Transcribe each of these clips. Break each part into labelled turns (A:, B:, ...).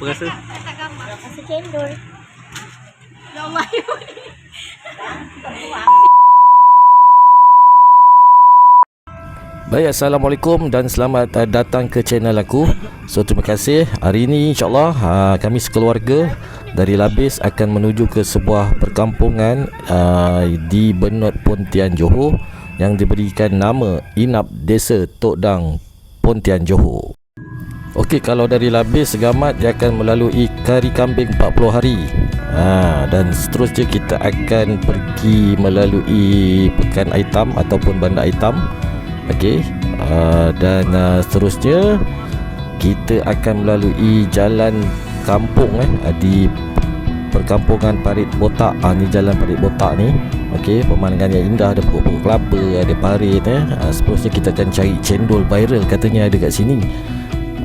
A: Apa rasa?
B: Rasa cendol.
C: Baik, Assalamualaikum dan selamat uh, datang ke channel aku So, terima kasih Hari ini insyaAllah uh, kami sekeluarga dari Labis akan menuju ke sebuah perkampungan uh, di Benut Pontian Johor yang diberikan nama Inap Desa Tok Dang Pontian Johor Okey, kalau dari Labis Segamat dia akan melalui kari kambing 40 hari ha, Dan seterusnya kita akan pergi melalui Pekan Aitam ataupun Bandar Aitam Okey, uh, dan uh, seterusnya kita akan melalui jalan kampung eh uh, di perkampungan Parit Botak. Ah ni jalan Parit Botak ni. Okey, pemandangan yang indah ada pokok-pokok kelapa, ada parit eh. Uh, seterusnya kita akan cari cendol viral katanya ada kat sini.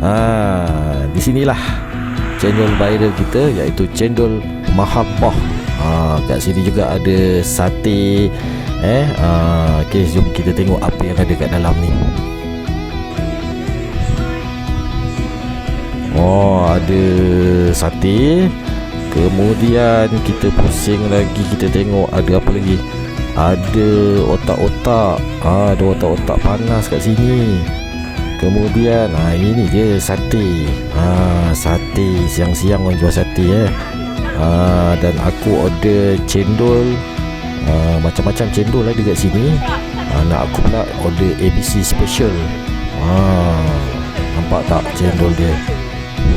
C: Ah, di sinilah cendol viral kita iaitu cendol Mahabbah. Ah, kat sini juga ada sate eh? Uh, okey jom kita tengok apa yang ada kat dalam ni. Oh ada sate. Kemudian kita pusing lagi kita tengok ada apa lagi? Ada otak-otak. Ah, ada otak-otak panas kat sini kemudian ah ini je sate. Ah sate siang-siang orang jual sate eh. Ah, dan aku order cendol. Uh, macam-macam cendol ada kat sini. Uh, nak aku pula order ABC special. Uh, nampak tak cendol dia?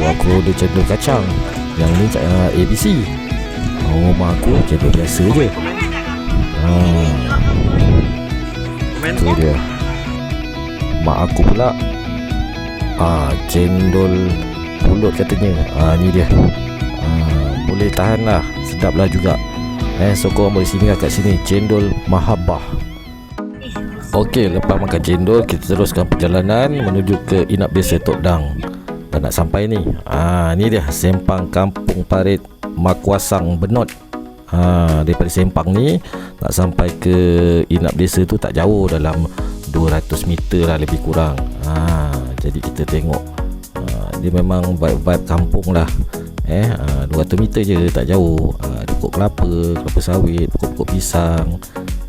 C: Oh, aku order cendol kacang. Yang ni uh, ABC uh, rumah aku cendol biasa je. Uh, tu dia mak aku pula. Uh, cendol pulut katanya. Uh, ni dia. Uh, boleh tahan lah. Sedap lah juga. Eh, so korang boleh singgah kat sini. Cendol Mahabbah. Okey, lepas makan cendol Kita teruskan perjalanan Menuju ke Inap Desa Tok Dang. Dan nak sampai ni. Ah, Ni dia Sempang Kampung Parit Makuasang Benot. Ah, Daripada Sempang ni Nak sampai ke Inap Desa tu tak jauh Dalam 200 meter lah lebih kurang. Ah, Jadi kita tengok. Ah, Dia memang vibe-vibe kampung lah. Eh, uh, 200 meter je tak jauh. Uh, Ada pokok kelapa, kelapa sawit, pokok-pokok pisang.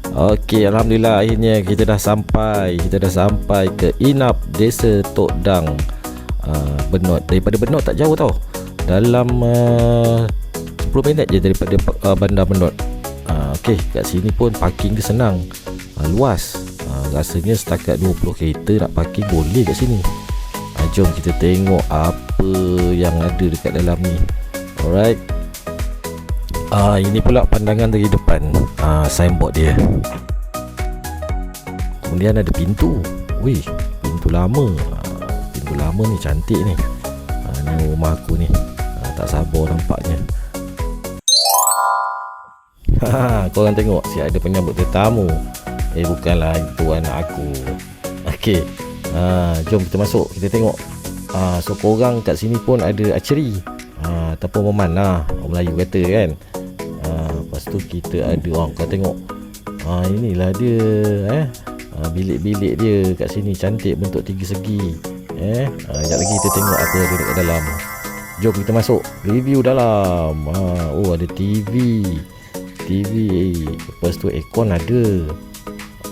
C: Okey, Alhamdulillah akhirnya kita dah sampai Kita dah sampai ke Inap Desa Tok Dang. Uh, Benot Daripada Benot tak jauh tau. Dalam uh, 10 minit je daripada uh, bandar Benot. Uh, Okey, kat sini pun parking dia senang. Uh, Luas uh, Rasanya setakat 20 kereta nak parking boleh kat sini uh, Jom kita tengok apa yang ada dekat dalam ni Alright Ah uh, ini pula pandangan dari depan ah uh, signboard dia. Kemudian ada pintu. Wih, pintu lama. Pintu lama ni cantik ni. Ah uh, ni rumah aku ni. Uh, tak sabar nampaknya. Ha, korang tengok si ada penyambut tetamu. Eh bukanlah itu anak aku. Okey. Ha, jom kita masuk. Kita tengok. Ha, so korang kat sini pun ada archery. Ha, ataupun memanah. Orang Melayu kata kan. Ha, lepas tu kita ada orang kau tengok. Ha, inilah dia eh. Ha, bilik-bilik dia kat sini cantik bentuk tiga segi. Eh, ha, sekejap lagi kita tengok apa ada dekat dalam. Jom kita masuk review dalam. Ha, oh ada TV. TV Lepas tu aircon ada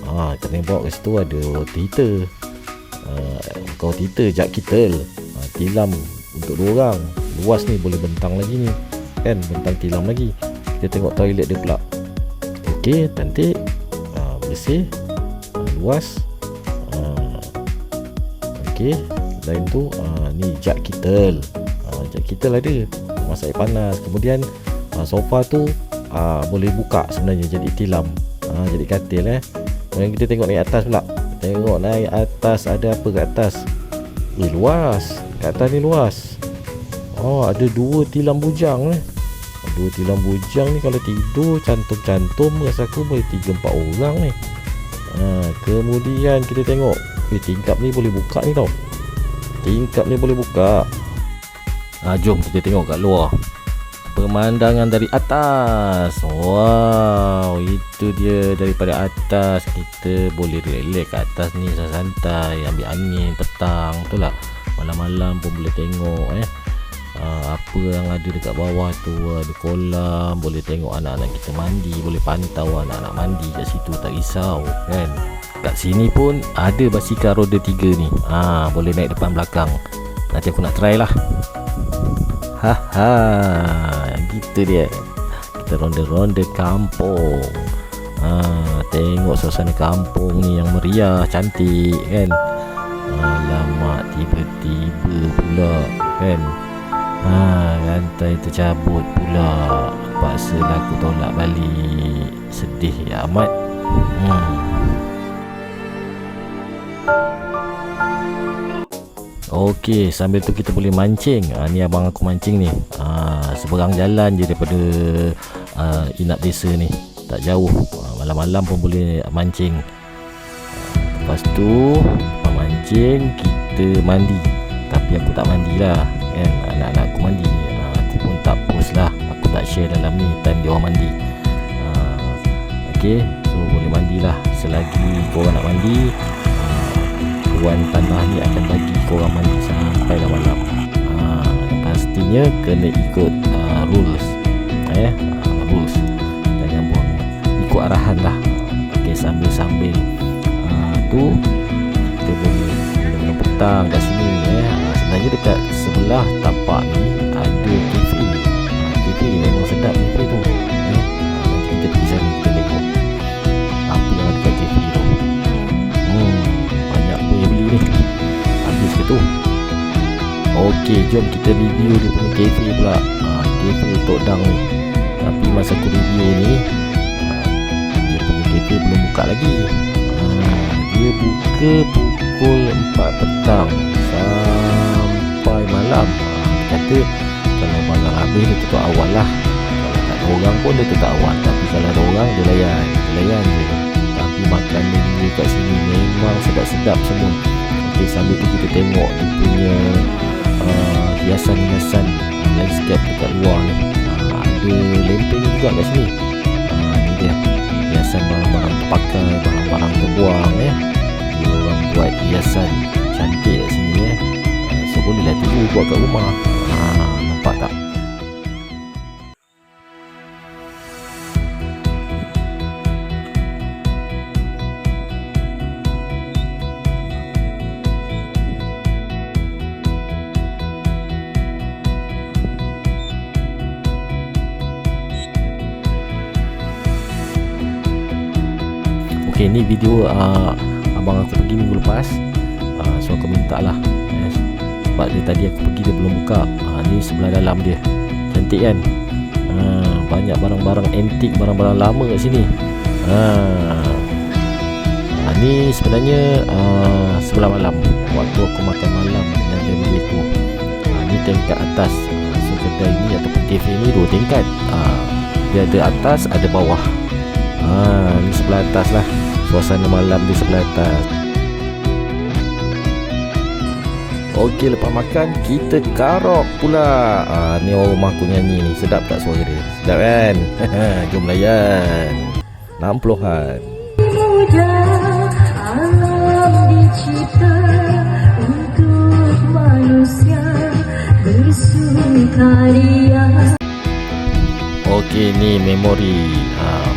C: ha, Kita bawa kat situ ada water heater ha, Kau heater jak kita ha, Tilam untuk dua orang. Luas ni boleh bentang lagi ni. Kan bentang tilam lagi. Kita tengok toilet dia pula. Okey cantik. Ha, Bersih. Ha, Luas. Ha, Okey. Lain tu ha, Ni jak kita ha, Jak kita ada Masak air panas. Kemudian ha, Sofa tu uh, boleh buka sebenarnya jadi tilam. Uh, jadi katil eh kemudian kita tengok naik atas pula. Tengok naik atas ada apa kat atas? Eh luas. Kat atas ni luas. Oh ada dua tilam bujang eh. Dua tilam bujang ni kalau tidur cantum-cantum rasa aku boleh 3-4 orang ni uh, kemudian kita tengok. Eh tingkap ni boleh buka ni tau. Tingkap ni boleh buka. Uh, jom kita tengok kat luar pemandangan dari atas. Wow itu dia. Daripada atas kita boleh relax kat atas ni santai ambil angin petang. Betul lah malam-malam pun boleh tengok eh. Uh, apa yang ada dekat bawah tu ada kolam boleh tengok anak-anak kita mandi boleh pantau anak-anak mandi kat situ tak risau kan? Kat sini pun ada basikal roda tiga ni. Ha, boleh naik depan belakang. Nanti aku nak try lah. Haha gitu dia. Kita ronda-ronda kampung. Ha, tengok suasana kampung ni yang meriah cantik kan? Alamak tiba-tiba pula kan? Ha, Rantai tercabut pula. Paksalah aku tolak balik. Sedih amat. Hmm. Okey, sambil tu kita boleh mancing. Ha, ni abang aku mancing ni. Ha, seberang jalan je daripada uh, inap desa ni. Tak jauh. Ha, malam-malam pun boleh mancing. Ha, lepas tu, lepas mancing, kita mandi. Tapi aku tak mandilah. Kan? Anak-anak aku mandi. Ha, aku pun tak post lah. Aku tak share dalam ni time dia orang mandi. Ha, Okey, so boleh mandilah. Selagi korang nak mandi, tuan tanah ni akan bagi korang mandi sampai dah malam. Ha, pastinya kena ikut uh, rules. Eh uh, rules. Jangan buang ikut arahan lah. Ok sambil-sambil. Uh, tu kita boleh minum petang kat sini eh. Uh, sebenarnya dekat sebelah tapak ni Okey, jom kita review dia punya cafe pula. Ha, Cafe Tok Dang ni. Tapi masa aku review ni ha, Dia punya cafe belum buka lagi. Ha, Dia buka pukul 4 petang Sampai malam. Ha, kata Kalau malam habis dia tutup awal lah. Kalau tak ada orang pun dia tutup awal. Tapi kalau ada orang dia layan Dia layan je. Tapi makanan dia kat sini memang sedap-sedap semua. Okey, sambil tu kita tengok dia punya uh, hiasan-hiasan uh, landscape dekat luar ni. Uh, ada lempeng juga kat sini. Uh, ni dia hiasan barang-barang terpakai barang-barang terbuang eh dia orang buat hiasan cantik kat sini eh uh, so bolehlah tiru buat kat rumah Okey ni video uh, abang aku pergi minggu lepas. Uh, so aku minta lah yes. sebab dia tadi aku pergi dia belum buka. Uh, ni sebelah dalam dia. Cantik kan? Uh, banyak barang-barang antik barang-barang lama kat sini. Uh, uh, ni sebenarnya uh, sebelah malam. Waktu aku makan malam dengan family aku uh, ni tingkat atas. Uh, so kedai ni ataupun cafe ni dua tingkat. Uh, dia ada atas ada bawah Ah, ni sebelah atas lah. Suasana malam di sebelah atas. Okey, lepas makan Kita karok pula. Ah, Ni orang rumah aku nyanyi ni. Sedap tak suara dia? Sedap kan? Jom layan. 60-an
A: muda alam dicipta untuk manusia bersukaria.
C: Okey, ni memori. Ah,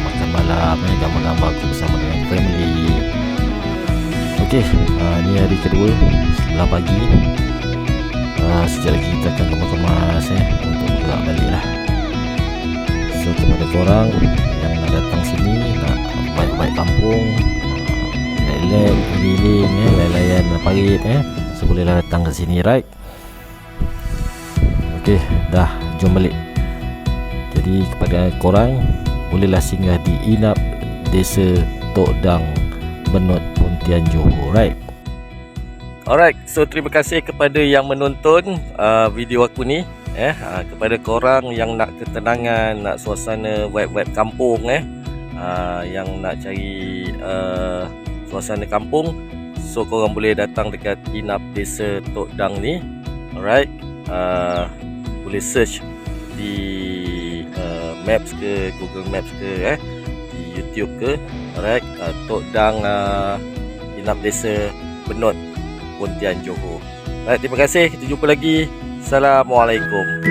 C: Eh, Gambar-gambar aku bersama dengan family. Okey, ah, ni hari kedua Sebelah pagi. Ah, Sekejap lagi kita akan kemas-kemas eh, Untuk bergerak balik lah So kepada korang Yang nak datang sini Nak baik-baik kampung Relax, keliling eh, Layan-layan parit eh So bolehlah datang ke sini right? Okey, dah Jom balik. Jadi kepada korang Bolehlah singgah di Inap Desa Tok Dang Benut Pontian Johor. Right Alright So terima kasih kepada yang menonton uh, Video aku ni eh. Uh, Kepada korang yang nak ketenangan Nak suasana vibe-vibe kampung eh. Uh, Yang nak cari uh, Suasana kampung. So korang boleh datang dekat Inap Desa Tok Dang ni. Alright uh, Boleh search di uh, Maps ke Google Maps ke eh di YouTube ke alright uh, Tok Dang uh, Inap Desa Benut Pontian Johor. Alright terima kasih. Kita jumpa lagi. Assalamualaikum